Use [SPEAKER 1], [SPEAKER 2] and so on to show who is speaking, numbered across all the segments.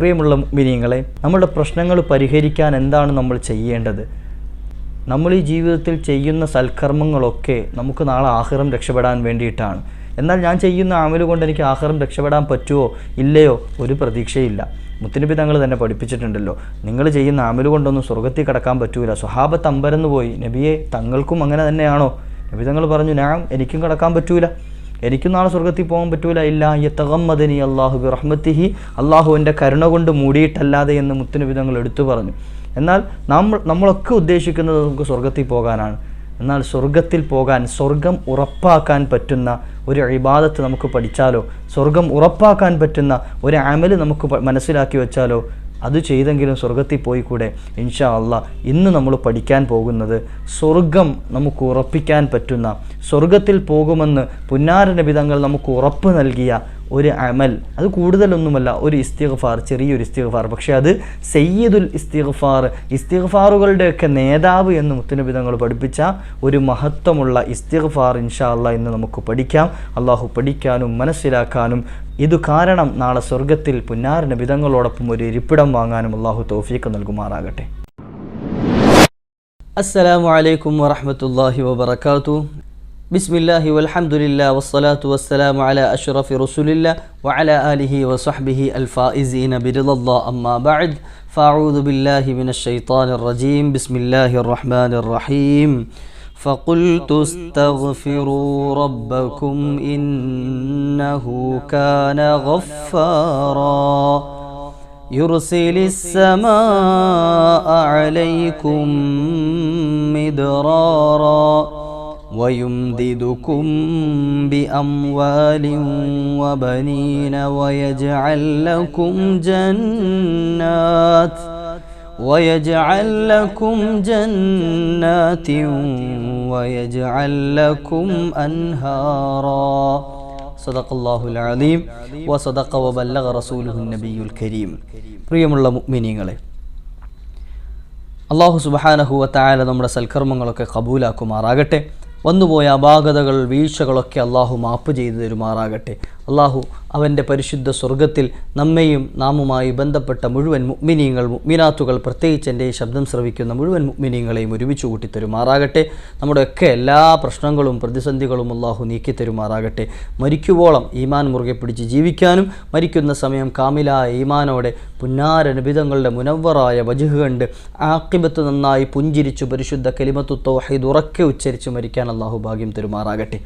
[SPEAKER 1] പ്രിയമുള്ള മിനിയങ്ങളെ നമ്മുടെ പ്രശ്നങ്ങൾ പരിഹരിക്കാൻ എന്താണ് നമ്മൾ ചെയ്യേണ്ടത്? നമ്മൾ ഈ ജീവിതത്തിൽ ചെയ്യുന്ന സൽക്കർമ്മങ്ങളൊക്കെ നമുക്ക് നാളെ ആഹ്റം രക്ഷപ്പെടാൻ വേണ്ടിയിട്ടാണ്. എന്നാൽ ഞാൻ ചെയ്യുന്ന ആമൽ കൊണ്ട് എനിക്ക് ആഹ്റം രക്ഷപ്പെടാൻ പറ്റുമോ ഇല്ലയോ? ഒരു പ്രതീക്ഷയില്ല. മുത്തിനബി തങ്ങൾ തന്നെ പഠിപ്പിച്ചിട്ടുണ്ടല്ലോ. നിങ്ങൾ ചെയ്യുന്ന ആമൽ കൊണ്ടൊന്നും സ്വർഗത്തിൽ കടക്കാൻ പറ്റൂല. സ്വഹാബത്ത് അമ്പരന്ന് പോയി. നബിയെ തങ്ങൾക്കും അങ്ങനെ തന്നെയാണോ? നബി തങ്ങൾ പറഞ്ഞു ഞാൻ എനിക്കും കടക്കാൻ പറ്റൂല. എനിക്കും നാളെ സ്വർഗത്തിൽ പോകാൻ പറ്റൂല. ഇല്ല യത്തകമ്മദനി അള്ളാഹു ബി റഹ്മത്തിഹി അള്ളാഹു എന്റെ കരുണ കൊണ്ട് മൂടിയിട്ടല്ലാതെ എന്ന് മുത്തുനബി തങ്ങൾ എടുത്തു പറഞ്ഞു. എന്നാൽ നമ്മൾ നമ്മളൊക്കെ ഉദ്ദേശിക്കുന്നത് നമുക്ക് സ്വർഗത്തിൽ പോകാനാണ്. എന്നാൽ സ്വർഗത്തിൽ പോകാൻ സ്വർഗം ഉറപ്പാക്കാൻ പറ്റുന്ന ഒരു ഇബാദത്ത് നമുക്ക് പഠിച്ചാലോ? സ്വർഗം ഉറപ്പാക്കാൻ പറ്റുന്ന ഒരു അമൽ നമുക്ക് മനസ്സിലാക്കി വെച്ചാലോ? അത് ചെയ്തെങ്കിലും സ്വർഗത്തിൽ പോയി കൂടെ ഇൻഷാ അല്ല ഇന്ന് നമ്മൾ പഠിക്കാൻ പോകുന്നത് സ്വർഗം നമുക്ക് ഉറപ്പിക്കാൻ പറ്റുന്ന സ്വർഗത്തിൽ പോകുമെന്ന് പുന്നാര നബിതങ്ങൾ നമുക്ക് ഉറപ്പ് നൽകിയ ഒരു അമൽ. അത് കൂടുതലൊന്നുമല്ല ഒരു ഇസ്തിഗ്ഫാർ ചെറിയൊരു ഇസ്തിഗ്ഫാർ. പക്ഷേ അത് സയ്യിദുൽ ഇസ്തിഗ്ഫാർ. ഇസ്തിഗ്ഫാറുകളുടെയൊക്കെ നേതാവ് എന്ന് മുത്തുനബി തങ്ങൾ പഠിപ്പിച്ച ഒരു മഹത്വമുള്ള ഇസ്തിഗ്ഫാർ ഇൻഷാ അല്ല എന്ന് നമുക്ക് പഠിക്കാം. അള്ളാഹു പഠിക്കാനും മനസ്സിലാക്കാനും ഇത് കാരണം നാളെ സ്വർഗത്തിൽ പുന്നാരന വിധങ്ങളോടൊപ്പം ഒരു ഇരിപ്പിടം വാങ്ങാനും അള്ളാഹു തോഫീക്ക് നൽകുമാറാകട്ടെ. അസ്സലാമു അലൈക്കും വറഹമത്തല്ലാഹി വബർക്കാത്തു بسم الله والحمد لله والصلاة والسلام على أشرف رسول الله وعلى آله وصحبه الفائزين برضا الله أما بعد فأعوذ بالله من الشيطان الرجيم بسم الله الرحمن الرحيم فقلت استغفروا ربكم إنه كان غفارا يرسل السماء عليكم مدرارا ويمددكم بأموال وبنين ويجعل لكم جنات ويجعل لكم جنات ويجعل لكم أنهارا صدق الله العظيم وصدق وبلغ رسوله النبي الكريم പ്രിയമുള്ള മുഅ്മിനീങ്ങളെ അള്ളാഹു സുബഹാനഹുവ തായാല നമ്മുടെ സൽക്കർമ്മങ്ങളൊക്കെ കബൂലാക്കുമാറാകട്ടെ വന്നുപോയ അപാകതകൾ വീഴ്ചകളൊക്കെ അള്ളാഹു മാപ്പ് ചെയ്തു തരുമാറാകട്ടെ. അള്ളാഹു അവന്റെ പരിശുദ്ധ സ്വർഗത്തിൽ നമ്മയും നാമുമായി ബന്ധപ്പെട്ട മുഴുവൻ മുഗ്മിനീങ്ങൾ മുഗ്മിനാത്തുകൾ പ്രത്യേകിച്ച് എന്റെ ഈ ശബ്ദം ശ്രവിക്കുന്ന മുഴുവൻ മുഗ്മിനീങ്ങളെയും ഒരുമിച്ച് കൂട്ടിത്തരുമാറാകട്ടെ. നമ്മുടെയൊക്കെ എല്ലാ പ്രശ്നങ്ങളും പ്രതിസന്ധികളും അള്ളാഹു നീക്കിത്തരുമാറാകട്ടെ. മരിക്കുവോളം ഈമാൻ മുറുകെ പിടിച്ച് ജീവിക്കാനും മരിക്കുന്ന സമയം കാമിലായ ഈമാനോടെ പുന്നാരനുബിതങ്ങളുടെ മുനവറായ വജുഹ് കണ്ട് ആക്കിബത്ത് നന്നായി പുഞ്ചിരിച്ചു പരിശുദ്ധ കലിമത്തു തൗഹീദ് ഉറക്കെ ഉച്ചരിച്ച് മരിക്കാൻ അള്ളാഹു ഭാഗ്യം തരുമാറാകട്ടെ.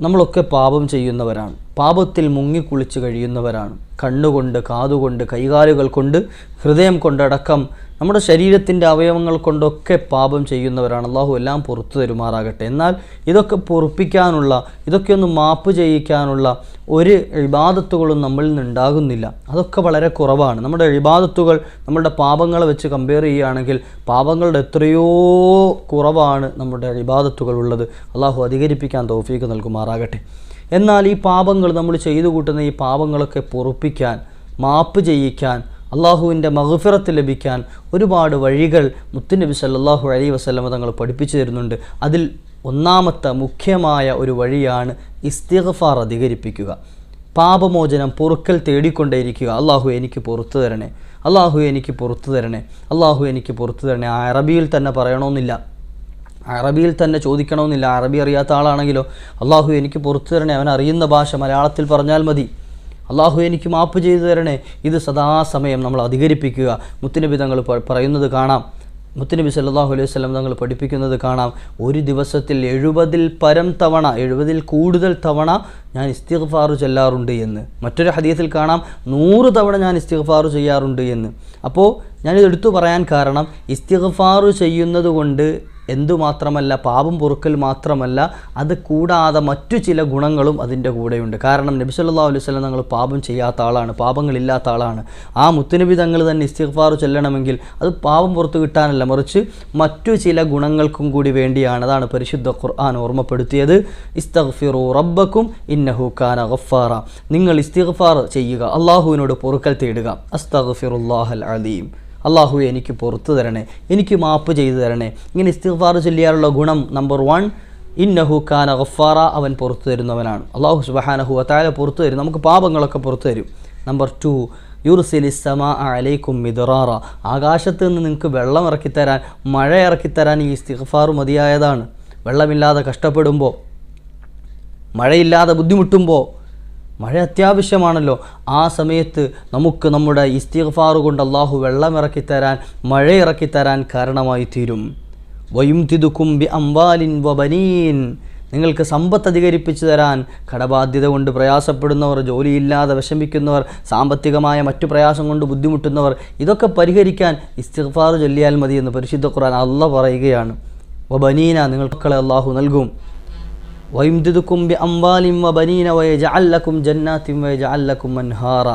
[SPEAKER 1] നമ്മളൊക്കെ പാപം ചെയ്യുന്നവരാണ്. പാപത്തിൽ മുങ്ങിക്കുളിച്ച് കഴിയുന്നവരാണ്. കണ്ണുകൊണ്ട് കാതുകൊണ്ട് കൈകാലുകൾ കൊണ്ട് ഹൃദയം കൊണ്ടടക്കം നമ്മുടെ ശരീരത്തിന്റെ അവയവങ്ങൾ കൊണ്ടൊക്കെ പാപം ചെയ്യുന്നവരാണ്. അള്ളാഹു എല്ലാം പുറത്തു തരുമാറാകട്ടെ. എന്നാൽ ഇതൊക്കെ പൊറുപ്പിക്കാനുള്ള ഇതൊക്കെ ഒന്ന് മാപ്പ് ചെയ്യിക്കാനുള്ള ഒരു ഇബാദത്തുകളും നമ്മളിൽ നിന്നുണ്ടാകുന്നില്ല. അതൊക്കെ വളരെ കുറവാണ്. നമ്മുടെ ഇബാദത്തുകൾ നമ്മളുടെ പാപങ്ങളെ വെച്ച് കമ്പയർ ചെയ്യുകയാണെങ്കിൽ പാപങ്ങളുടെ എത്രയോ കുറവാണ് നമ്മുടെ ഇബാദത്തുകൾ ഉള്ളത്. അള്ളാഹു അധികരിപ്പിക്കാൻ തോഫീക്ക് നൽകുമാറാകട്ടെ. എന്നാൽ ഈ പാപങ്ങൾ നമ്മൾ ചെയ്തു കൂട്ടുന്ന ഈ പാപങ്ങളൊക്കെ പൊറുപ്പിക്കാൻ മാപ്പ് ചെയ്യിക്കാൻ അള്ളാഹുവിന്റെ മഹഫിറത്ത് ലഭിക്കാൻ ഒരുപാട് വഴികൾ മുത്തുനബി സല്ലാഹു അലൈ വസ്ലമ തങ്ങൾ പഠിപ്പിച്ചു തരുന്നുണ്ട്. അതിൽ ഒന്നാമത്തെ മുഖ്യമായ ഒരു വഴിയാണ് ഇസ്തിഗ്ഫാർ അധികരിപ്പിക്കുക. പാപമോചനം പൊറുക്കൽ തേടിക്കൊണ്ടേയിരിക്കുക. അള്ളാഹു എനിക്ക് പുറത്തു തരണേ. അള്ളാഹു എനിക്ക് പുറത്തു തരണേ. അള്ളാഹു എനിക്ക് പുറത്തു തരണേ. അറബിയിൽ തന്നെ പറയണമെന്നില്ല. അറബിയിൽ തന്നെ ചോദിക്കണമെന്നില്ല. അറബി അറിയാത്ത ആളാണെങ്കിലോ? അള്ളാഹു എനിക്ക് പുറത്തു തരണേ. അവൻ അറിയുന്ന ഭാഷ മലയാളത്തിൽ പറഞ്ഞാൽ മതി. അള്ളാഹു എനിക്ക് മാപ്പ് ചെയ്തു തരണേ. ഇത് സദാസമയം നമ്മൾ അധികരിപ്പിക്കുക. മുത്തിനബി തങ്ങൾ പറയുന്നത് കാണാം. മുത്തുനബി സല്ലാഹു അലൈഹി സ്വലം തങ്ങൾ പഠിപ്പിക്കുന്നത് കാണാം. ഒരു ദിവസത്തിൽ എഴുപതിൽ പരം തവണ എഴുപതിൽ കൂടുതൽ തവണ ഞാൻ ഇസ്തിഗ്ഫാറു ചെല്ലാറുണ്ട് എന്ന്. മറ്റൊരു ഹദീസിൽ കാണാം നൂറ് തവണ ഞാൻ ഇസ്തിഗ്ഫാറു ചെയ്യാറുണ്ട് എന്ന്. അപ്പോൾ ഞാനിത് എടുത്തു പറയാൻ കാരണം ഇസ്തിഗ്ഫാറു ചെയ്യുന്നത് കൊണ്ട് എന്തുമാത്രമല്ല പാപം പൊറുക്കൽ മാത്രമല്ല അത് കൂടാതെ മറ്റു ചില ഗുണങ്ങളും അതിന്റെ കൂടെയുണ്ട്. കാരണം നബി സല്ലല്ലാഹു അലൈഹി വസല്ലം തങ്ങൾ പാപം ചെയ്യാത്ത ആളാണ് പാപങ്ങളില്ലാത്ത ആളാണ്. ആ മുത്തുനബി തങ്ങൾ തന്നെ ഇസ്തിഫാർ ചെല്ലണമെങ്കിൽ അത് പാപം പുറത്തു കിട്ടാനല്ല മറിച്ച് മറ്റു ചില ഗുണങ്ങൾക്കും കൂടി വേണ്ടിയാണ്. അതാണ് പരിശുദ്ധ ഖുർആൻ ഓർമ്മപ്പെടുത്തിയത്. ഇസ്തഗ്ഫിറു റബ്ബക്കും ഇന്നഹു ഖാന ഗഫാറ. നിങ്ങൾ ഇസ്തിഗ്ഫാർ ചെയ്യുക അള്ളാഹുവിനോട് പൊറുക്കൽ തേടുക. അസ്തഗ്ഫിറുല്ലാഹൽ അലീം. അള്ളാഹു എനിക്ക് പുറത്തു തരണേ. എനിക്ക് മാപ്പ് ചെയ്തു തരണേ. ഇങ്ങനെ ഇസ്തിഫാർ ചൊല്ലിയാലുള്ള ഗുണം നമ്പർ വൺ ഇന്നഹു ഖാന ഗഫാറ അവൻ പുറത്തു തരുന്നവനാണ്. അള്ളാഹു സുബഹാനഹു അത്താല പുറത്തു തരും. നമുക്ക് പാപങ്ങളൊക്കെ പുറത്തു തരും. നമ്പർ ടു യുർസിലിസമാ അലൈക്കും മിദറാറ. ആകാശത്ത് നിന്ന് നിങ്ങൾക്ക് വെള്ളം ഇറക്കിത്തരാൻ മഴ ഇറക്കിത്തരാൻ ഈ ഇസ്തിഫാർ മതിയായതാണ്. വെള്ളമില്ലാതെ കഷ്ടപ്പെടുമ്പോൾ മഴയില്ലാതെ ബുദ്ധിമുട്ടുമ്പോൾ മഴ അത്യാവശ്യമാണല്ലോ. ആ സമയത്ത് നമുക്ക് നമ്മുടെ ഇസ്തിഗ്ഫാർ കൊണ്ട് അള്ളാഹു വെള്ളം ഇറക്കിത്തരാൻ മഴ ഇറക്കിത്തരാൻ കാരണമായി തീരും. വയും തിതുക്കും ബി അംബാലിൻ വബനീൻ. നിങ്ങൾക്ക് സമ്പത്ത് അധികരിപ്പിച്ചു തരാൻ കടബാധ്യത കൊണ്ട് പ്രയാസപ്പെടുന്നവർ ജോലിയില്ലാതെ വിഷമിക്കുന്നവർ സാമ്പത്തികമായ മറ്റു പ്രയാസം കൊണ്ട് ബുദ്ധിമുട്ടുന്നവർ ഇതൊക്കെ പരിഹരിക്കാൻ ഇസ്തിഗ്ഫാർ ചൊല്ലിയാൽ മതി എന്ന് പരിശുദ്ധ ഖുർആൻ അല്ല പറയുകയാണ്. വബനീന നിങ്ങൾക്ക് അള്ളാഹു നൽകും. വൈംദിദുക്കും ബി അംബാലിം വബനീന വയജഅല്ലക്കും ജന്നാത്തിം വയജഅല്ലക്കും മൻഹാറ.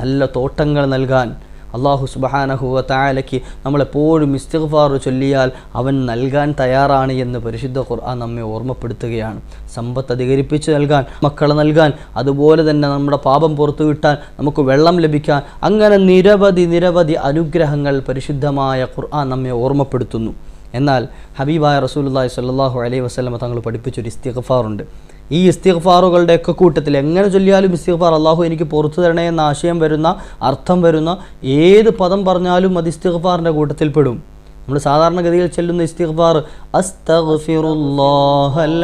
[SPEAKER 1] നല്ല തോട്ടങ്ങൾ നൽകാൻ അള്ളാഹു സുബഹാനഹുവ താലയ്ക്ക് നമ്മളെപ്പോഴും ഇസ്തിഗ്ഫാർ ചൊല്ലിയാൽ അവൻ നൽകാൻ തയ്യാറാണ് എന്ന് പരിശുദ്ധ ഖുർആൻ നമ്മെ ഓർമ്മപ്പെടുത്തുകയാണ്. സമ്പത്ത് അധികരിപ്പിച്ച് നൽകാൻ മക്കളെ നൽകാൻ അതുപോലെ തന്നെ നമ്മുടെ പാപം പുറത്തു കിട്ടാൻ നമുക്ക് വെള്ളം ലഭിക്കാൻ അങ്ങനെ നിരവധി നിരവധി അനുഗ്രഹങ്ങൾ പരിശുദ്ധമായ ഖുർആൻ നമ്മെ ഓർമ്മപ്പെടുത്തുന്നു. എന്നാൽ ഹബീബായ റസൂലുള്ളാഹി സ്വല്ലല്ലാഹു അലൈഹി വസ്ലമ തങ്ങൾ പഠിപ്പിച്ചൊരു ഇസ്തിഗ്ഫാറുണ്ട്. ഈ ഇസ്തിഗ്ഫാറുകളുടെയൊക്കെ കൂട്ടത്തിൽ എങ്ങനെ ചൊല്ലിയാലും ഇസ്തിഗ്ഫാർ അള്ളാഹു എനിക്ക് പുറത്തു തരണേ എന്ന ആശയം വരുന്ന അർത്ഥം വരുന്ന ഏത് പദം പറഞ്ഞാലും അത് ഇസ്തിഗ്ഫാറിന്റെ കൂട്ടത്തിൽ പെടും. നമ്മൾ സാധാരണഗതിയിൽ ചെല്ലുന്ന ഇസ്തിഗ്ഫാർ അസ്തഗ്ഫിറുല്ലാഹൽ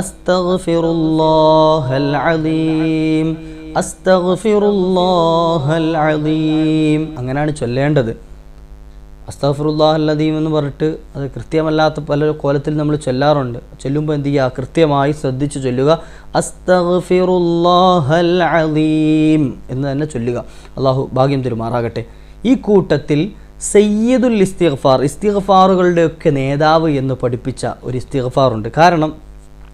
[SPEAKER 1] അസ്തഗ്ഫിറുല്ലാഹൽ അസ്തഗ്ഫിറുല്ലാഹൽ അങ്ങനെയാണ് ചൊല്ലേണ്ടത്. അസ്തഫറുല്ലാഹ് അല്ലദീം എന്ന് പറഞ്ഞിട്ട് അത് കൃത്യമല്ലാത്ത പല കോലത്തിൽ നമ്മൾ ചൊല്ലാറുണ്ട്. ചൊല്ലുമ്പോൾ എന്ത് ചെയ്യുക? കൃത്യമായി ശ്രദ്ധിച്ച് ചൊല്ലുക. അസ്തഫിറുല്ലാഹൽ അലീം എന്ന് തന്നെ ചൊല്ലുക. അള്ളാഹു ഭാഗ്യം തരുമാറാകട്ടെ. ഈ കൂട്ടത്തിൽ സയ്യിദുൽ ഇസ്തിഗ്ഫാർ ഇസ്തിഗ്ഫാറുകളുടെയൊക്കെ നേതാവ് എന്ന് പഠിപ്പിച്ച ഒരു ഇസ്തിഗ്ഫാറുണ്ട്. കാരണം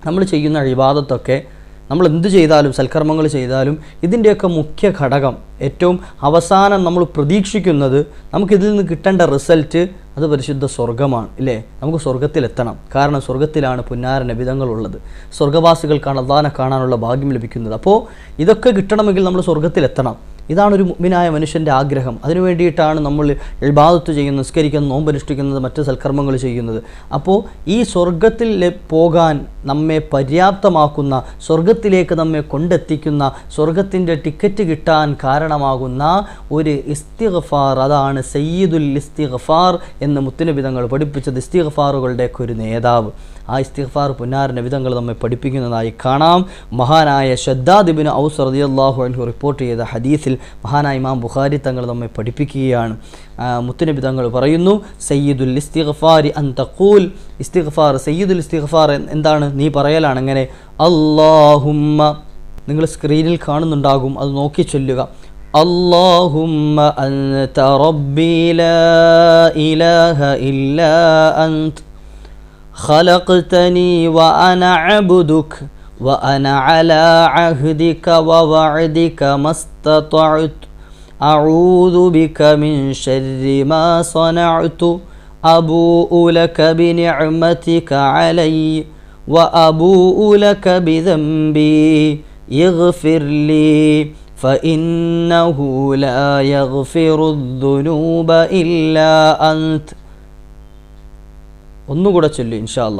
[SPEAKER 1] നമ്മൾ ചെയ്യുന്ന ഇബാദത്തൊക്കെ നമ്മൾ എന്ത് ചെയ്താലും സൽക്കർമ്മങ്ങൾ ചെയ്താലും ഇതിന്റെയൊക്കെ മുഖ്യ ഘടകം ഏറ്റവും അവസാനം നമ്മൾ പ്രതീക്ഷിക്കുന്നത് നമുക്കിതിൽ നിന്ന് കിട്ടേണ്ട റിസൾട്ട് അത് പരിശുദ്ധ സ്വർഗമാണ് ഇല്ലേ? നമുക്ക് സ്വർഗത്തിലെത്തണം കാരണം സ്വർഗത്തിലാണ് പുന്നാര നബിതങ്ങളുള്ളത്. സ്വർഗവാസികൾക്കാണ് അള്ളാനെ കാണാനുള്ള ഭാഗ്യം ലഭിക്കുന്നത്. അപ്പോൾ ഇതൊക്കെ കിട്ടണമെങ്കിൽ നമ്മൾ സ്വർഗത്തിലെത്തണം ഇതാണ് ഒരു മുമ്പിനായ മനുഷ്യന്റെ ആഗ്രഹം. അതിനു വേണ്ടിയിട്ടാണ് നമ്മൾ എൽബാദത്ത് ചെയ്യുന്നത് നിസ്കരിക്കുന്നത് നോമ്പനുഷ്ഠിക്കുന്നത് മറ്റ് സൽക്കർമ്മങ്ങൾ ചെയ്യുന്നത്. അപ്പോൾ ഈ സ്വർഗത്തിൽ പോകാൻ നമ്മെ പര്യാപ്തമാക്കുന്ന സ്വർഗത്തിലേക്ക് നമ്മെ കൊണ്ടെത്തിക്കുന്ന സ്വർഗത്തിന്റെ ടിക്കറ്റ് കിട്ടാൻ കാരണമാകുന്ന ഒരു ഇസ്തിഗ്ഫാർ അതാണ് സയ്യിദുൽ ഇസ്തിഗ്ഫാർ എന്ന് മുത്തുനബിതങ്ങൾ പഠിപ്പിച്ചത് ഇസ്തിഗ്ഫാറുകളുടെയൊക്കെ ഒരു നേതാവ്. ആ ഇസ്തിഗ്ഫാർ പുന്നാരന്റെ വിധങ്ങൾ നമ്മെ പഠിപ്പിക്കുന്നതായി കാണാം. മഹാനായ ഷദ്ദാദിബിന് ഔസ് റദിയല്ലാഹു അൻഹു റിപ്പോർട്ട് ചെയ്ത ഹദീസിൽ മഹാനായ ഇമാം ബുഖാരി തങ്ങൾ നമ്മെ പഠിപ്പിക്കുകയാണ് ആ, മുത്തുനബി തങ്ങൾ പറയുന്നു സയ്യിദുൽ ഇസ്തിഗ്ഫാരി അൻ തഖൂൽ ഇസ്തിഗ്ഫാർ സയ്യിദുൽ ഇസ്തിഗ്ഫാർ എൻ- എന്താണ് നീ പറയലാണ് എങ്ങനെ അല്ലാഹുമ്മ നിങ്ങൾ സ്ക്രീനിൽ കാണുന്നുണ്ടാകും അത് നോക്കി ചൊല്ലുക اللهم أنت ربي لا إله إلا أنت خلقتني وأنا عبدك وأنا على عهدك ووعدك ما استطعت أعوذ بك من شر ما صنعت أبوء لك بنعمتك علي وأبوء لك بذنبي يغفر لي فإنه لا يغفر الذنوب إلا أنت ഒന്നുകൂടെ ചൊല്ലു ഇൻഷാല്ല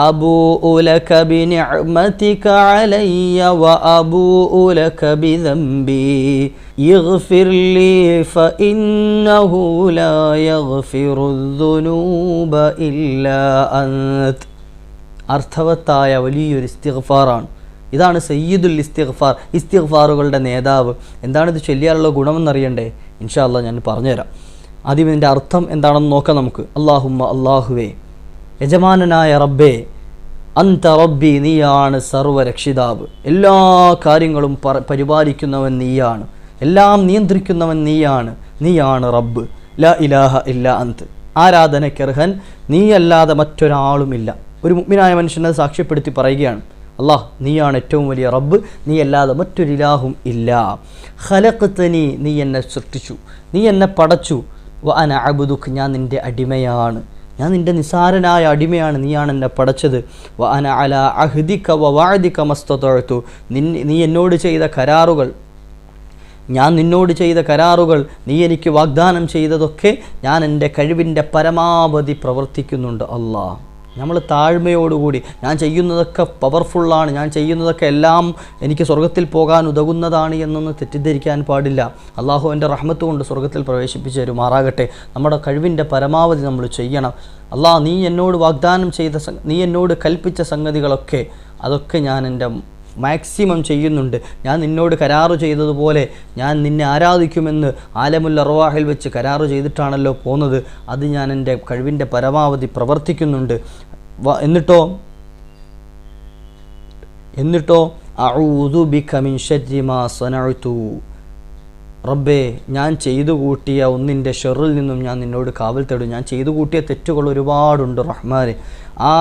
[SPEAKER 1] أبوء لك بنعمتك علي وأبوء لك بذنبي يغفر لي فإنه لا يغفر الذنوب إلا أنت അർത്ഥവത്തായ വലിയൊരു ഇസ്തിഗ്ഫാറാണ് ഇതാണ് സയ്യിദുൽ ഇസ്തിഗ്ഫാർ ഇസ്തിഗ്ഫാറുകളുടെ നേതാവ് എന്താണ് ഇത് ചൊല്ലിയാലുള്ള ഗുണമെന്നറിയണ്ടേ ഇൻഷാ അല്ലാ ഞാൻ പറഞ്ഞുതരാം ആദ്യം ഇതിൻ്റെ അർത്ഥം എന്താണെന്ന് നോക്കാം നമുക്ക് അള്ളാഹുമ്മ അള്ളാഹുവേ യജമാനനായ റബ്ബേ അന്ത റബ്ബി നീയാണ് സർവരക്ഷിതാവ്. എല്ലാ കാര്യങ്ങളും പറ പരിപാലിക്കുന്നവൻ നീയാണ്. എല്ലാം നിയന്ത്രിക്കുന്നവൻ നീയാണ്. നീയാണ് റബ്ബ്. ല ഇലാഹ ഇല്ല അന്ത്. ആരാധനയ്ക്കർഹൻ നീയല്ലാതെ മറ്റൊരാളുമില്ല. ഒരു മുഗ്മിനായ മനുഷ്യനെ സാക്ഷ്യപ്പെടുത്തി പറയുകയാണ്. അള്ളാഹ് നീയാണ് ഏറ്റവും വലിയ റബ്ബ്. നീ അല്ലാതെ മറ്റൊരു ഇലാഹും ഇല്ല. ഹലക്കത്തനി നീ എന്നെ സൃഷ്ടിച്ചു. നീ എന്നെ പടച്ചു. അന അബുദുഖ് ഞാൻ നിന്റെ അടിമയാണ്. ഞാൻ നിന്റെ നിസാരനായ അടിമയാണ് നീയാണ് എന്നെ പടച്ചത്. വന അല അഹ്ദിക്ക വ വാഴ്ദിക്ക മസ്തത്തു നിൻ നീ എന്നോട് ചെയ്ത കരാറുകൾ ഞാൻ നിന്നോട് ചെയ്ത കരാറുകൾ നീ എനിക്ക് വാഗ്ദാനം ചെയ്തതൊക്കെ ഞാൻ എന്റെ കഴിവിന്റെ പരമാവധി പ്രവർത്തിക്കുന്നുണ്ട്. അല്ലാ നമ്മൾ താഴ്മയോടുകൂടി ഞാൻ ചെയ്യുന്നതൊക്കെ പവർഫുള്ളാണ് ഞാൻ ചെയ്യുന്നതൊക്കെ എല്ലാം എനിക്ക് സ്വർഗത്തിൽ പോകാൻ ഉതകുന്നതാണ് എന്നൊന്ന് തെറ്റിദ്ധരിക്കാൻ പാടില്ല. അള്ളാഹു എന്റെ റഹ്മത്ത് കൊണ്ട് സ്വർഗത്തിൽ പ്രവേശിപ്പിച്ച് തരുമാറാകട്ടെ. നമ്മുടെ കഴിവിന്റെ പരമാവധി നമ്മൾ ചെയ്യണം. അള്ളാഹ് നീ എന്നോട് വാഗ്ദാനം ചെയ്ത നീ എന്നോട് കൽപ്പിച്ച സംഗതികളൊക്കെ അതൊക്കെ ഞാൻ എന്റെ മാക്സിമം ചെയ്യുന്നുണ്ട്. ഞാൻ നിന്നോട് കരാറ് ചെയ്തതുപോലെ ഞാൻ നിന്നെ ആരാധിക്കുമെന്ന് ആലമുൽ അർവാഹിൽ വെച്ച് കരാറ് ചെയ്തിട്ടാണല്ലോ പോകുന്നത് അത് ഞാൻ എന്റെ കഴിവിന്റെ പരമാവധി പ്രവർത്തിക്കുന്നുണ്ട്. എന്നിട്ടോ? എന്നിട്ടോ? അഊദു സനഅതു റബ്ബേ ഞാൻ ചെയ്തു കൂട്ടിയ ഒന്നിന്റെ ഷെറിൽ നിന്നും ഞാൻ നിന്നോട് കാവൽ തേടും. ഞാൻ ചെയ്തു കൂട്ടിയ തെറ്റുകൾ ഒരുപാടുണ്ട് റഹ്മാൻ ആ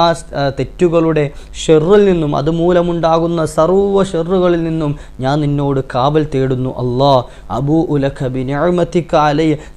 [SPEAKER 1] തെറ്റുകളുടെ ഷെറിൽ നിന്നും അതുമൂലമുണ്ടാകുന്ന സർവ ഷെറുകളിൽ നിന്നും ഞാൻ നിന്നോട് കാവൽ തേടുന്നു. അള്ളാ അബു ഉലഖ ബിനിഅമത്തിക്ക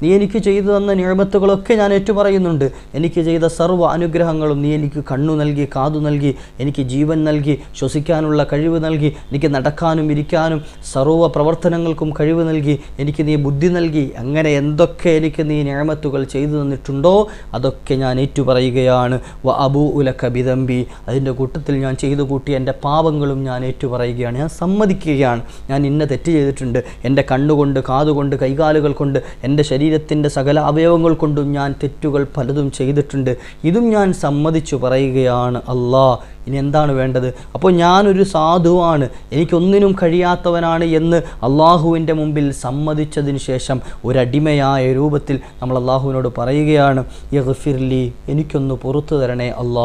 [SPEAKER 1] നീ എനിക്ക് ചെയ്തു തന്ന ഞാമത്തുകളൊക്കെ ഞാൻ ഏറ്റുപറയുന്നുണ്ട്. എനിക്ക് ചെയ്ത സർവ അനുഗ്രഹങ്ങളും നീ എനിക്ക് കണ്ണു നൽകി കാതു നൽകി എനിക്ക് ജീവൻ നൽകി ശ്വസിക്കാനുള്ള കഴിവ് നൽകി എനിക്ക് നടക്കാനും ഇരിക്കാനും സർവ പ്രവർത്തനങ്ങൾക്കും കഴിവ് നൽകി എനിക്ക് നീ ബുദ്ധി നൽകി. അങ്ങനെ എന്തൊക്കെ എനിക്ക് നീ ഞാമത്തുകൾ ചെയ്തു തന്നിട്ടുണ്ടോ? അതൊക്കെ ഞാൻ ഏറ്റുപറയുകയാണ്. വ അബൂ ഉലക്ക ബിതമ്പി അതിന്റെ കൂട്ടത്തിൽ ഞാൻ ചെയ്തു കൂട്ടി എന്റെ പാപങ്ങളും ഞാൻ ഏറ്റുപറയുകയാണ്. ഞാൻ സമ്മതിക്കുകയാണ്. ഞാൻ ഇന്ന തെറ്റ് ചെയ്തിട്ടുണ്ട്. എന്റെ കണ്ണുകൊണ്ട് കാതുകൊണ്ട് കൈകാലുകൾ കൊണ്ട് എന്റെ ശരീരത്തിന്റെ സകല അവയവങ്ങൾ കൊണ്ടും ഞാൻ തെറ്റുകൾ പലതും ചെയ്തിട്ടുണ്ട്. ഇതും ഞാൻ സമ്മതിച്ചു പറയുകയാണ് അല്ലാ ഇനി എന്താണ് വേണ്ടത്? അപ്പോൾ ഞാനൊരു സാധുവാണ്. എനിക്കൊന്നിനും കഴിയാത്തവനാണ് എന്ന് അള്ളാഹുവിന്റെ മുമ്പിൽ സമ്മതിച്ചതിന് ശേഷം ഒരടിമയായ രൂപത്തിൽ നമ്മൾ അള്ളാഹുവിനോട് പറയുകയാണ് യഹ്ഫിർലി എനിക്കൊന്ന് പുറത്തു തരണേ അള്ളാഹ്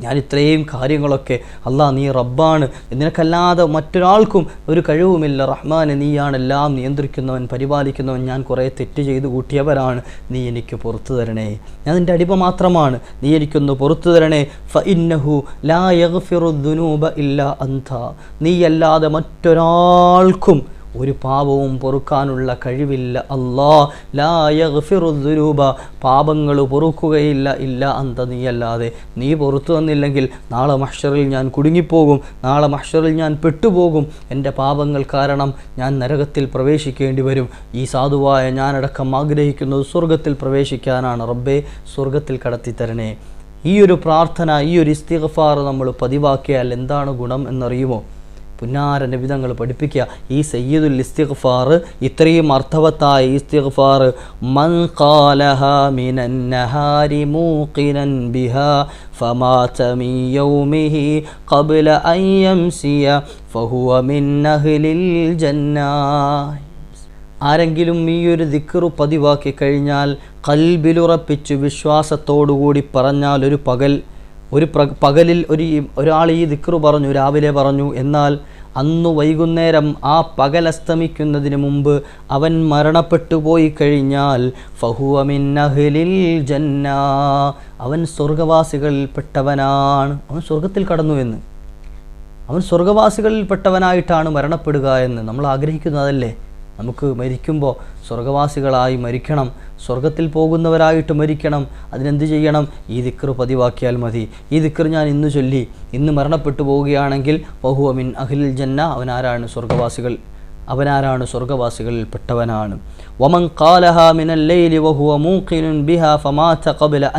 [SPEAKER 1] ഞാൻ ഇത്രയും കാര്യങ്ങളൊക്കെ അല്ലാ നീ റബ്ബാണ്. നിനക്കല്ലാതെ മറ്റൊരാൾക്കും ഒരു കഴിവുമില്ല. റഹ്മാനെ നീയാണ് എല്ലാം നിയന്ത്രിക്കുന്നവൻ പരിപാലിക്കുന്നവൻ ഞാൻ കുറേ തെറ്റ് ചെയ്തു കൂട്ടിയവരാണ്. നീ എനിക്ക് പുറത്തു തരണേ. ഞാൻ നിന്റെ അടിമ മാത്രമാണ്. നീ എനിക്കൊന്ന് പുറത്തു തരണേ. ഫ ഇന്നഹു ലാ യഗ്ഫിറു ഇല്ല അന്ത നീയല്ലാതെ മറ്റൊരാൾക്കും ഒരു പാപവും പൊറുക്കാനുള്ള കഴിവില്ല. അല്ലാ ലാ യഗ്ഫിറു ദുനൂബ പാപങ്ങൾ പൊറുക്കുകയില്ല. ഇല്ല അന്ത നീയല്ലാതെ. നീ പുറത്തു വന്നില്ലെങ്കിൽ നാളെ മഷറിൽ ഞാൻ കുടുങ്ങിപ്പോകും. നാളെ മഷറിൽ ഞാൻ പെട്ടുപോകും. എന്റെ പാപങ്ങൾ കാരണം ഞാൻ നരകത്തിൽ പ്രവേശിക്കേണ്ടി വരും. ഈ സാധുവായ ഞാനടക്കം ആഗ്രഹിക്കുന്നത് സ്വർഗത്തിൽ പ്രവേശിക്കാനാണ്. റബ്ബേ സ്വർഗത്തിൽ കടത്തിത്തരണേ. ഈ ഒരു പ്രാർത്ഥന ഈ ഒരു ഇസ്തിഗ്ഫാർ നമ്മൾ പതിവാക്കിയാൽ എന്താണ് ഗുണം എന്നറിയുമോ? പുന്നാര നിബിധങ്ങൾ പഠിപ്പിക്കുക ഈ സയ്യിദുൽ ഇസ്തിഗ്ഫാർ ഇത്രയും അർത്ഥവത്തായ ഈ ഇസ്തിഗ്ഫാർ മൻ ഖാലഹ മിനൻ നഹാരി മൂഖിനൻ ബിഹാ فمات من يومه قبل أن يمسي فهو من أهل الجنة ആരെങ്കിലും ഈ ഒരു ദിക്കറു പതിവാക്കി കഴിഞ്ഞാൽ കൽബിലുറപ്പിച്ച് വിശ്വാസത്തോടുകൂടി പറഞ്ഞാൽ ഒരു പകൽ ഒരു പകലിൽ ഒരു ഒരാൾ ഈ ദിക്റു പറഞ്ഞു രാവിലെ പറഞ്ഞു എന്നാൽ അന്ന് വൈകുന്നേരം ആ പകൽ അസ്തമിക്കുന്നതിന് മുമ്പ് അവൻ മരണപ്പെട്ടു പോയി കഴിഞ്ഞാൽ ഫഹുവമിൻ അഹ്ലിൽ ജന്ന. അവൻ സ്വർഗവാസികളിൽപ്പെട്ടവനാണ് അവൻ സ്വർഗത്തിൽ കടന്നു എന്ന്. അവൻ സ്വർഗവാസികളിൽപ്പെട്ടവനായിട്ടാണ് മരണപ്പെടുക എന്ന്. നമ്മൾ ആഗ്രഹിക്കുന്നതല്ലേ നമുക്ക് മരിക്കുമ്പോൾ സ്വർഗവാസികളായി മരിക്കണം സ്വർഗത്തിൽ പോകുന്നവരായിട്ട് മരിക്കണം അതിനെന്ത് ചെയ്യണം? ഈ ദിക്കർ പതിവാക്കിയാൽ മതി. ഈ ദിക്കർ ഞാൻ ഇന്ന് ചൊല്ലി. ഇന്ന് മരണപ്പെട്ടു പോവുകയാണെങ്കിൽ ബഹുവമിൻ അഖിലിൽ ജന്ന അവനാരാണ് സ്വർഗവാസികൾ? അവനാരാണ് സ്വർഗവാസികളിൽ പെട്ടവനാണ്. വമൻ കാലഹ വഹുവ ഫമാത ഖബല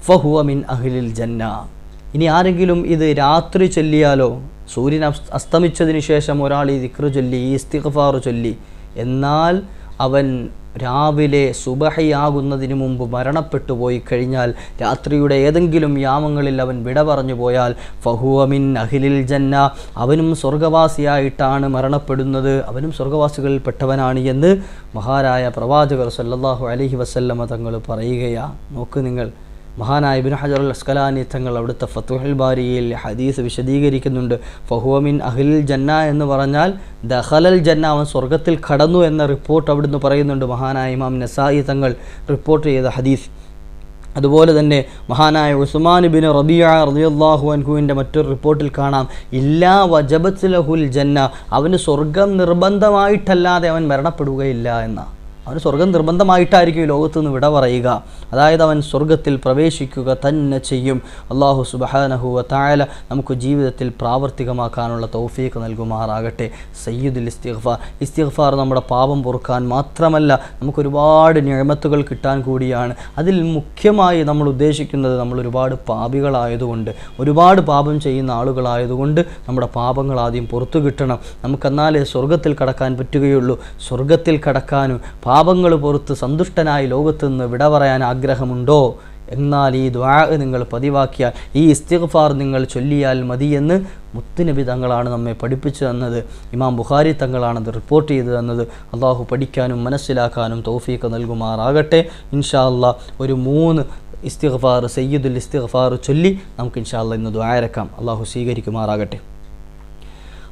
[SPEAKER 1] ഫഹുവ മിൻ ജന്ന. ഇനി ആരെങ്കിലും ഇത് രാത്രി ചൊല്ലിയാലോ? സൂര്യൻ അസ്- അസ്തമിച്ചതിന് ശേഷം ഒരാൾ ഈ ദിക്ർ ചൊല്ലി ഈ ഇസ്തിഗ്ഫാർ ചൊല്ലി. എന്നാൽ അവൻ രാവിലെ സുബഹയാകുന്നതിന് മുമ്പ് മരണപ്പെട്ടു പോയി കഴിഞ്ഞാൽ രാത്രിയുടെ ഏതെങ്കിലും യാമങ്ങളിൽ അവൻ വിട പറഞ്ഞു പോയാൽ ഫഹുവമിൻ അഹിലിൽ ജന്ന അവനും സ്വർഗവാസിയായിട്ടാണ് മരണപ്പെടുന്നത് അവനും സ്വർഗവാസികളിൽപ്പെട്ടവനാണ് എന്ന് മഹാരായ പ്രവാചകർ സല്ലാഹു അലഹി വസല്ലമ തങ്ങൾ പറയുകയാണ് നോക്ക് നിങ്ങൾ. മഹാനായ ഇബ്നു ഹജർ അൽ അസ്കലാനി തങ്ങൾ അവിടുത്തെ ഫത്തുഹൽ ബാരിയിൽ ഹദീസ് വിശദീകരിക്കുന്നുണ്ട്. ഫഹുവമിൻ അഹിൽ ജന്ന എന്ന് പറഞ്ഞാൽ ദഹലൽ ജന്ന അവൻ സ്വർഗത്തിൽ കടന്നു എന്ന റിപ്പോർട്ട് അവിടുന്ന് പറയുന്നുണ്ട് മഹാനായ ഇമാം നസായി തങ്ങൾ റിപ്പോർട്ട് ചെയ്ത ഹദീസ്. അതുപോലെ തന്നെ മഹാനായ ഉസ്മാൻ ബിൻ റബിയ റളിയല്ലാഹു അൻഹുവിന്റെ മറ്റൊരു റിപ്പോർട്ടിൽ കാണാം. ഇല്ലാ വജബത്ത് ലഹുൽ ജന്ന അവന് സ്വർഗം നിർബന്ധമായിട്ടല്ലാതെ അവൻ മരണപ്പെടുകയില്ല എന്ന അവന് സ്വർഗം നിർബന്ധമായിട്ടായിരിക്കും ഈ ലോകത്ത് നിന്ന് വിട പറയുക. അതായത് അവൻ സ്വർഗത്തിൽ പ്രവേശിക്കുക തന്നെ ചെയ്യും. അള്ളാഹു സുബഹാനഹുവ തായാല നമുക്ക് ജീവിതത്തിൽ പ്രാവർത്തികമാക്കാനുള്ള തൗഫീഖ് നൽകുമാറാകട്ടെ. സയ്യിദുൽ ഇസ്തിഗ്ഫാർ. ഇസ്തിഗ്ഫാർ നമ്മുടെ പാപം പൊറുക്കാൻ മാത്രമല്ല നമുക്ക് ഒരുപാട് നിയമത്തുകൾ കിട്ടാൻ കൂടിയാണ്. അതിൽ മുഖ്യമായി നമ്മൾ ഉദ്ദേശിക്കുന്നത് നമ്മൾ ഒരുപാട് പാപികളായതുകൊണ്ട് ഒരുപാട് പാപം ചെയ്യുന്ന ആളുകളായതുകൊണ്ട് നമ്മുടെ പാപങ്ങൾ ആദ്യം പുറത്തു കിട്ടണം. നമുക്കെന്നാലേ സ്വർഗത്തിൽ കടക്കാൻ പറ്റുകയുള്ളൂ. സ്വർഗത്തിൽ കടക്കാനും പാപങ്ങൾ പുറത്ത് സന്തുഷ്ടനായി ലോകത്ത് നിന്ന് വിട പറയാൻ ആഗ്രഹമുണ്ടോ? എന്നാൽ ഈ ദ്വാ നിങ്ങൾ പതിവാക്കിയാൽ ഈ ഇസ്തിഗ്ഫാർ നിങ്ങൾ ചൊല്ലിയാൽ മതിയെന്ന് മുത്തുനബി തങ്ങളാണ് നമ്മെ പഠിപ്പിച്ചു തന്നത്. ഇമാം ബുഖാരി തങ്ങളാണത് റിപ്പോർട്ട് ചെയ്തു തന്നത്. അള്ളാഹു പഠിക്കാനും മനസ്സിലാക്കാനും തോഫീക്ക് നൽകുമാറാകട്ടെ. ഇൻഷാ അല്ലാ ഒരു മൂന്ന് ഇസ്തിഗ്ഫാർ സയ്യിദുൽ ഇസ്തിഗ്ഫാർ ചൊല്ലി നമുക്ക് ഇൻഷാ ഇന്ന് ദ്വാരക്കാം അള്ളാഹു സ്വീകരിക്കുമാറാകട്ടെ.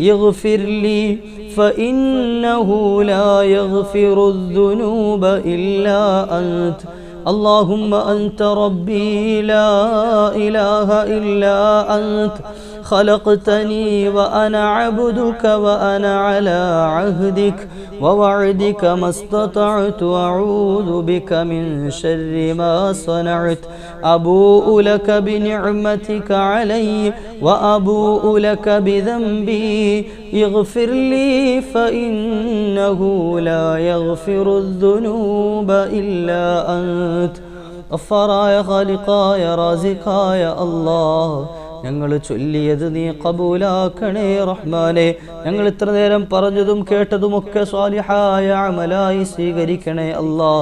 [SPEAKER 1] اغفر لي فإنه لا يغفر الذنوب إلا أنت. اللهم أنت ربي لا إله إلا أنت. خلقتني وأنا عبدك وأنا على عهدك ووعدك ما استطعت وأعوذ بك من شر ما صنعت. أبوء لك بنعمتك علي وأبوء لك بذنبي. اغفر لي فإنه لا يغفر الذنوب إلا أنت. غفارا يا خالقا يا رازقا يا الله. ഞങ്ങൾ ചൊല്ലിയത് നീ കബൂലാക്കണേ റഹ്മാനെ. ഞങ്ങൾ ഇത്ര നേരം പറഞ്ഞതും കേട്ടതുമൊക്കെ സ്വാലിഹായ അമലായി സ്വീകരിക്കണേ അല്ലാ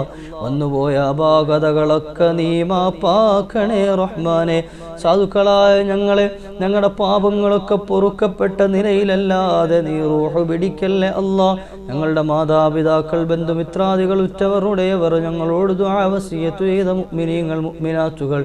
[SPEAKER 1] വന്നുപോയ അപാകതകളൊക്കെ നീ മാപ്പാക്കണേ റഹ്മാനെ. സാധുക്കളായ ഞങ്ങളെ ഞങ്ങളുടെ പാപങ്ങളൊക്കെ പൊറുക്കപ്പെട്ട നിലയിലല്ലാതെ നീ റൂഹ് പിടിക്കല്ലേ അല്ലാ ഞങ്ങളുടെ മാതാപിതാക്കൾ ബന്ധുമിത്രാദികൾ ഉറ്റവരുടേവർ ഞങ്ങളോട് ദ്വാവസിയത്തു ചെയ്ത മുക്മിനീങ്ങൾ മുക്മിനാത്തുകൾ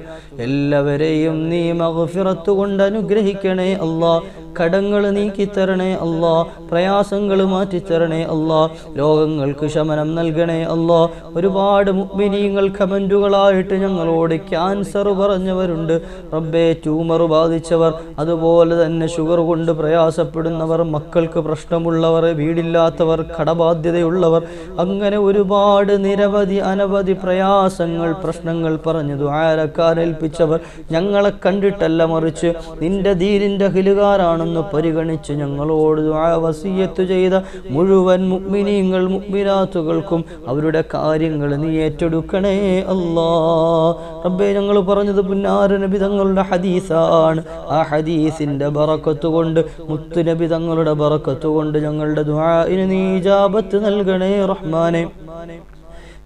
[SPEAKER 1] എല്ലാവരെയും നീ മഗ്ഫിറത്ത് കൊണ്ട് അനുഗ്രഹിക്കണേ അല്ലാ. കടങ്ങൾ നീക്കിത്തരണേ അല്ലാ. പ്രയാസങ്ങൾ മാറ്റിത്തരണേ അല്ലാ. രോഗങ്ങൾക്ക് ശമനം നൽകണേ അല്ലാ. ഒരുപാട് മുഗ്മിനീങ്ങൾ കമന്റുകളായിട്ട് ഞങ്ങളോട് ക്യാൻസർ പറഞ്ഞവരുണ്ട്. റബ്ബേ ട്യൂമർ ബാധിച്ചവർ അതുപോലെ തന്നെ ഷുഗർ കൊണ്ട് പ്രയാസപ്പെടുന്നവർ മക്കൾക്ക് പ്രശ്നമുള്ളവർ വീടില്ലാത്തവർ കടബാധ്യതയുള്ളവർ അങ്ങനെ ഒരുപാട് നിരവധി അനവധി പ്രയാസങ്ങൾ പ്രശ്നങ്ങൾ പറഞ്ഞു ആരക്കാരേൽപ്പിച്ചവർ ഞങ്ങളെ കണ്ടിട്ടല്ല മറിച്ച് നിന്റെ ദീനിന്റെ ഹിലുകാരാണെന്ന് പരിഗണിച്ച് ഞങ്ങളോട് വസിയത്ത് ചെയ്ത മുഴുവൻ മുഗ്മിനീങ്ങൾ മുക്മിനാത്തുകൾക്കും അവരുടെ കാര്യങ്ങൾ നീ ഏറ്റെടുക്കണേ അല്ലാ. റബ്ബെ ഞങ്ങൾ പറഞ്ഞത് പുന്നാര നബി തങ്ങളുടെ ഹദീസാണ്. ആ ഹദീസിന്റെ ബറക്കത്ത് കൊണ്ട് മുത്തു നബി തങ്ങളുടെ ബറക്കത്ത് കൊണ്ട് ഞങ്ങളുടെ ദുആഇന് നീ ഇജാബത്ത് നൽകണേ റഹ്മാനെ.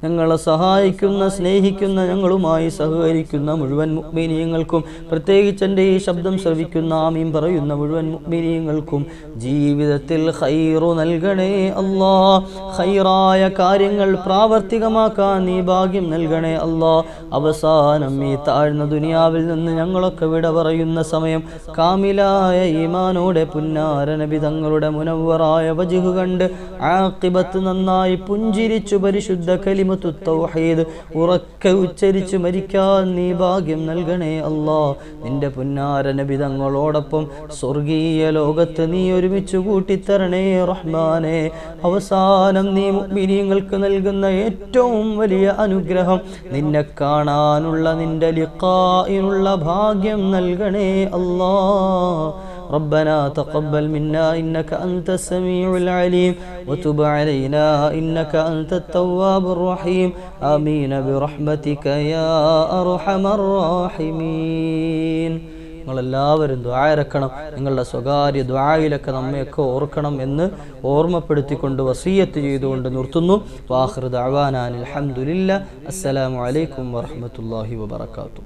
[SPEAKER 1] ഞങ്ങളെ സഹായിക്കുന്ന സ്നേഹിക്കുന്ന ഞങ്ങളുമായി സഹകരിക്കുന്ന മുഴുവൻ മുഗ്മിനീയങ്ങൾക്കും പ്രത്യേകിച്ച് എന്റെ ഈ ശബ്ദം ശ്രവിക്കുന്ന ആമീം പറയുന്ന മുഴുവൻ മുഗ്മിനീയങ്ങൾക്കും ജീവിതത്തിൽ ഹൈറു നൽകണേ അല്ലാ. ഹൈറായ കാര്യങ്ങൾ പ്രാവർത്തികമാക്കാൻ നീ ഭാഗ്യം നൽകണേ അല്ലാ. അവസാനം ഈ താഴ്ന്ന ദുനിയാവിൽ നിന്ന് ഞങ്ങളൊക്കെ വിട പറയുന്ന സമയം കാമിലായ ഈമാനോടെ പുന്നാര നബി തങ്ങളുടെ മുനവറായ വജിഹ് കണ്ട് ആക്കിബത്ത് നന്നായി പുഞ്ചിരിച്ചു പരിശുദ്ധ കലിമത്തു തൗഹീദ്. ഉറക്കെ ഉച്ചരിച്ച് മരിക്കാൻ നീ ഭാഗ്യം നൽകണേ അല്ലാ. നിന്റെ പുന്നാര നബി തങ്ങളോടൊപ്പം സ്വർഗീയ ലോകത്ത് നീ ഒരുമിച്ച് കൂട്ടിത്തരണേ റഹ്മാനെ. അവസാനം നീ മുഅ്മിനീങ്ങൾക്ക് നൽകുന്ന ഏറ്റവും വലിയ അനുഗ്രഹം നിന്നെ കാണാനുള്ള നിന്റെ ലിഖായിനുള്ള ഭാഗ്യം നൽകണേ അല്ലാ. ربنا تقبل منا إنك أنت السميع العليم وتب علينا إنك أنت التواب الرحيم آمين برحمتك يا أرحم الراحمين നിങ്ങളെല്ലാവരും ദ്വായരക്കണം നിങ്ങളുടെ സ്വകാര്യ ദ്വായിലൊക്കെ നമ്മയൊക്കെ ഓർക്കണം എന്ന് ഓർമ്മപ്പെടുത്തിക്കൊണ്ട് വസീയത്ത് ചെയ്തുകൊണ്ട് നിർത്തുന്നു വാഹൃദ് അവാനാൻ അലഹമുല്ല അസ്സലാമു അലൈക്കും വറഹമത്തല്ലാഹി വബർക്കാത്തു